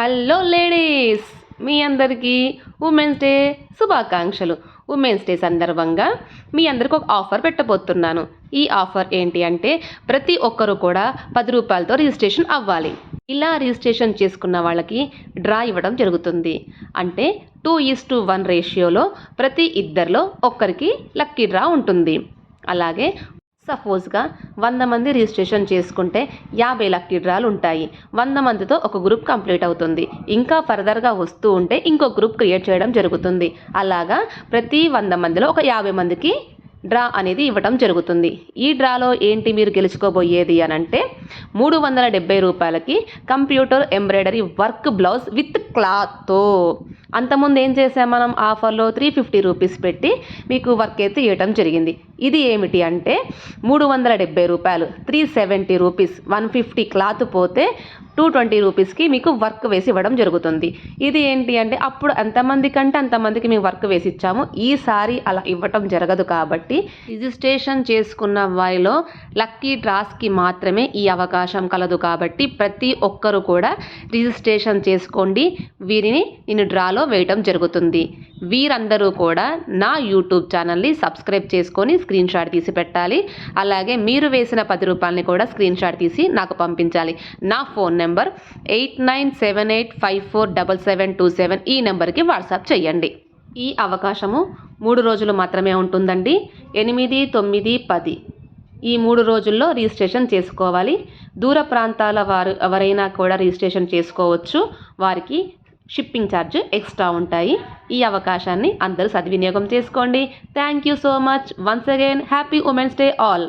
Hello ladies మీ అందరికీ women's day శుభాకాంక్షలు. ఉమెన్స్ డే సందర్భంగా మీ అందరికి ఒక ఆఫర్ పెట్టబోతున్నాను. ఈ ఆఫర్ ఏంటి అంటే ప్రతి ఒక్కరూ కూడా పది రూపాయలతో రిజిస్ట్రేషన్ అవ్వాలి. ఇలా రిజిస్ట్రేషన్ చేసుకున్న వాళ్ళకి డ్రా ఇవ్వడం జరుగుతుంది. అంటే టూ ఈస్ టు వన్ రేషియోలో ప్రతి ఇద్దరిలో ఒక్కరికి లక్కీ డ్రా ఉంటుంది. అలాగే సపోజ్గా వంద మంది రిజిస్ట్రేషన్ చేసుకుంటే యాభై లక్కీ డ్రాలు ఉంటాయి. వంద మందితో ఒక గ్రూప్ కంప్లీట్ అవుతుంది. ఇంకా ఫర్దర్గా వస్తూ ఉంటే ఇంకో గ్రూప్ క్రియేట్ చేయడం జరుగుతుంది. అలాగా ప్రతి వంద మందిలో ఒక యాభై మందికి డ్రా అనేది ఇవ్వటం జరుగుతుంది. ఈ డ్రాలో ఏంటి మీరు గెలుచుకోబోయేది అని అంటే మూడు వందల డెబ్బై రూపాయలకి computer embroidery work blouse with క్లాత్తో అంతకుముందు ఏం చేసాం మనం? ఆఫర్లో త్రీ ఫిఫ్టీ రూపీస్ పెట్టి మీకు వర్క్ అయితే ఇవ్వటం జరిగింది. ఇది ఏమిటి అంటే మూడు వందల డెబ్బై రూపాయలు three seventy rupees one fifty cloth పోతే టూ ట్వంటీ రూపీస్కి మీకు వర్క్ వేసి ఇవ్వడం జరుగుతుంది. ఇది ఏంటి అంటే అప్పుడు ఎంతమంది కంటే అంతమందికి మేము వర్క్ వేసి ఇచ్చాము. ఈసారి అలా ఇవ్వటం జరగదు కాబట్టి కాబట్టి రిజిస్ట్రేషన్ చేసుకున్న వారిలో లక్కీ డ్రాస్కి మాత్రమే ఈ అవకాశం కలదు కాబట్టి ప్రతి ఒక్కరు కూడా రిజిస్ట్రేషన్ చేసుకోండి. వీరిని నేను డ్రాలో వేయటం జరుగుతుంది. వీరందరూ కూడా నా యూట్యూబ్ ఛానల్ని సబ్స్క్రైబ్ చేసుకొని స్క్రీన్ షాట్ తీసి పెట్టాలి. అలాగే మీరు వేసిన పది రూపాయలని కూడా స్క్రీన్ షాట్ తీసి నాకు పంపించాలి. నా phone number eight nine seven eight five four double seven two seven ఈ నెంబర్కి వాట్సాప్ చేయండి. ఈ అవకాశము మూడు రోజులు మాత్రమే ఉంటుందండి. ఎనిమిది తొమ్మిది పది. ఈ మూడు రోజుల్లో రిజిస్ట్రేషన్ చేసుకోవాలి. దూర ప్రాంతాల వారు ఎవరైనా కూడా రిజిస్ట్రేషన్ చేసుకోవచ్చు. వారికి షిప్పింగ్ ఛార్జ్ ఎక్స్ట్రా ఉంటాయి. ఈ అవకాశాన్ని అందరూ సద్వినియోగం చేసుకోండి. Thank you so much. Once again happy women's day all.